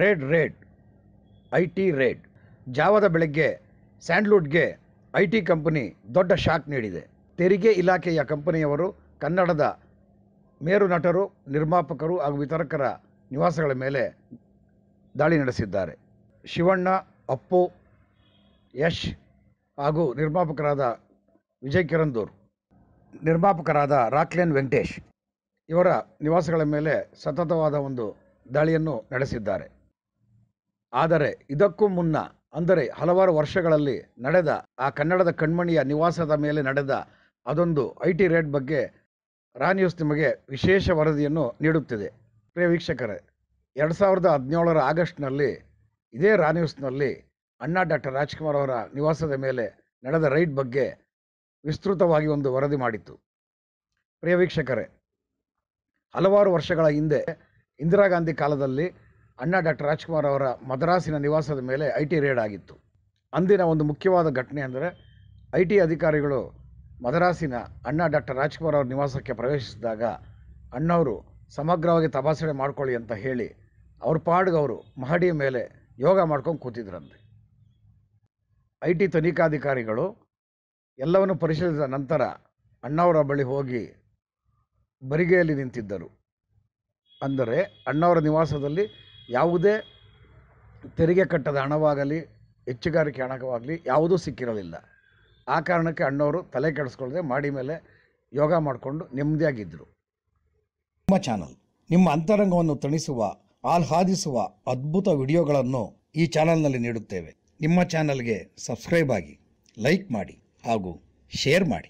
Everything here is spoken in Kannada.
Raid raid, I T raid. ಜಾವದ ಬೆಳಗ್ಗೆ ಸ್ಯಾಂಡ್ಲ್ವುಡ್ಗೆ ಐ ಟಿ ಕಂಪನಿ ದೊಡ್ಡ ಶಾಕ್ ನೀಡಿದೆ. ತೆರಿಗೆ ಇಲಾಖೆಯ ಕಂಪನಿಯವರು, ಕನ್ನಡದ ಮೇರು ನಟರು, ನಿರ್ಮಾಪಕರು ಹಾಗೂ ವಿತರಕರ ನಿವಾಸಗಳ ಮೇಲೆ ದಾಳಿ ನಡೆಸಿದ್ದಾರೆ. ಶಿವಣ್ಣ, ಅಪ್ಪು, ಯಶ್ ಹಾಗೂ ನಿರ್ಮಾಪಕರಾದ ವಿಜಯ್ ಕಿರಂದೂರ್, ನಿರ್ಮಾಪಕರಾದ ರಾಕ್ಲೇನ್ ವೆಂಕಟೇಶ್ ಇವರ ನಿವಾಸಗಳ ಮೇಲೆ ಸತತವಾದ ಒಂದು ದಾಳಿಯನ್ನು ನಡೆಸಿದ್ದಾರೆ. ಆದರೆ ಇದಕ್ಕೂ ಮುನ್ನ, ಅಂದರೆ ಹಲವಾರು ವರ್ಷಗಳಲ್ಲಿ ನಡೆದ ಆ ಕನ್ನಡದ ಕಣ್ಮಣಿಯ ನಿವಾಸದ ಮೇಲೆ ನಡೆದ ಅದೊಂದು ಐ ಟಿ ರೇಡ್ ಬಗ್ಗೆ ರಾ ನ್ಯೂಸ್ ನಿಮಗೆ ವಿಶೇಷ ವರದಿಯನ್ನು ನೀಡುತ್ತಿದೆ. ಪ್ರಿಯ ವೀಕ್ಷಕರೇ, ಎರಡು ಸಾವಿರದ ಹದಿನೇಳರ ಆಗಸ್ಟ್ನಲ್ಲಿ ಇದೇ ರಾ ನ್ಯೂಸ್ನಲ್ಲಿ ಅಣ್ಣಾ ಡಾಕ್ಟರ್ ರಾಜ್ಕುಮಾರ್ ಅವರ ನಿವಾಸದ ಮೇಲೆ ನಡೆದ ರೈಡ್ ಬಗ್ಗೆ ವಿಸ್ತೃತವಾಗಿ ಒಂದು ವರದಿ ಮಾಡಿತ್ತು. ಪ್ರಿಯ ವೀಕ್ಷಕರೇ, ಹಲವಾರು ವರ್ಷಗಳ ಹಿಂದೆ ಇಂದಿರಾ ಗಾಂಧಿ ಕಾಲದಲ್ಲಿ ಅಣ್ಣಾ ಡಾಕ್ಟರ್ ರಾಜ್ಕುಮಾರ್ ಅವರ ಮದ್ರಾಸಿನ ನಿವಾಸದ ಮೇಲೆ ಐ ಟಿ ರೇಡ್ ಆಗಿತ್ತು. ಅಂದಿನ ಒಂದು ಮುಖ್ಯವಾದ ಘಟನೆ ಅಂದರೆ ಐ ಟಿ ಅಧಿಕಾರಿಗಳು ಮದ್ರಾಸಿನ ಅಣ್ಣಾ ಡಾಕ್ಟರ್ ರಾಜ್ಕುಮಾರ್ ಅವರ ನಿವಾಸಕ್ಕೆ ಪ್ರವೇಶಿಸಿದಾಗ ಅಣ್ಣವರು ಸಮಗ್ರವಾಗಿ ತಪಾಸಣೆ ಮಾಡ್ಕೊಳ್ಳಿ ಅಂತ ಹೇಳಿ ಅವ್ರ ಪಾಡ್ಗೆ ಅವರು ಮಹಡಿಯ ಮೇಲೆ ಯೋಗ ಮಾಡ್ಕೊಂಡು ಕೂತಿದ್ರಂತೆ. ಐ ಟಿ ತನಿಖಾಧಿಕಾರಿಗಳು ಎಲ್ಲವನ್ನು ಪರಿಶೀಲಿಸಿದ ನಂತರ ಅಣ್ಣವರ ಬಳಿ ಹೋಗಿ ಬರಿಗೆಯಲ್ಲಿ ನಿಂತಿದ್ದರು. ಅಂದರೆ ಅಣ್ಣವರ ನಿವಾಸದಲ್ಲಿ ಯಾವುದೇ ತೆರಿಗೆ ಕಟ್ಟದ ಹಣವಾಗಲಿ, ಹೆಚ್ಚುಗಾರಿಕೆ ಹಣವಾಗಲಿ ಯಾವುದೂ ಸಿಕ್ಕಿರಲಿಲ್ಲ. ಆ ಕಾರಣಕ್ಕೆ ಅಣ್ಣವರು ತಲೆ ಕೆಡಿಸ್ಕೊಳ್ಳದೆ ಮಾಡಿ ಮೇಲೆ ಯೋಗ ಮಾಡಿಕೊಂಡು ನೆಮ್ಮದಿಯಾಗಿದ್ದರು ನಿಮ್ಮ ಚಾನಲ್ ನಿಮ್ಮ ಅಂತರಂಗವನ್ನು ತಣಿಸುವ, ಆಹ್ಲಾದಿಸುವ ಅದ್ಭುತ ವಿಡಿಯೋಗಳನ್ನು ಈ ಚಾನಲ್ನಲ್ಲಿ ನೀಡುತ್ತೇವೆ. ನಿಮ್ಮ ಚಾನಲ್ಗೆ ಸಬ್ಸ್ಕ್ರೈಬ್ ಆಗಿ ಲೈಕ್ ಮಾಡಿ ಹಾಗೂ ಶೇರ್ ಮಾಡಿ.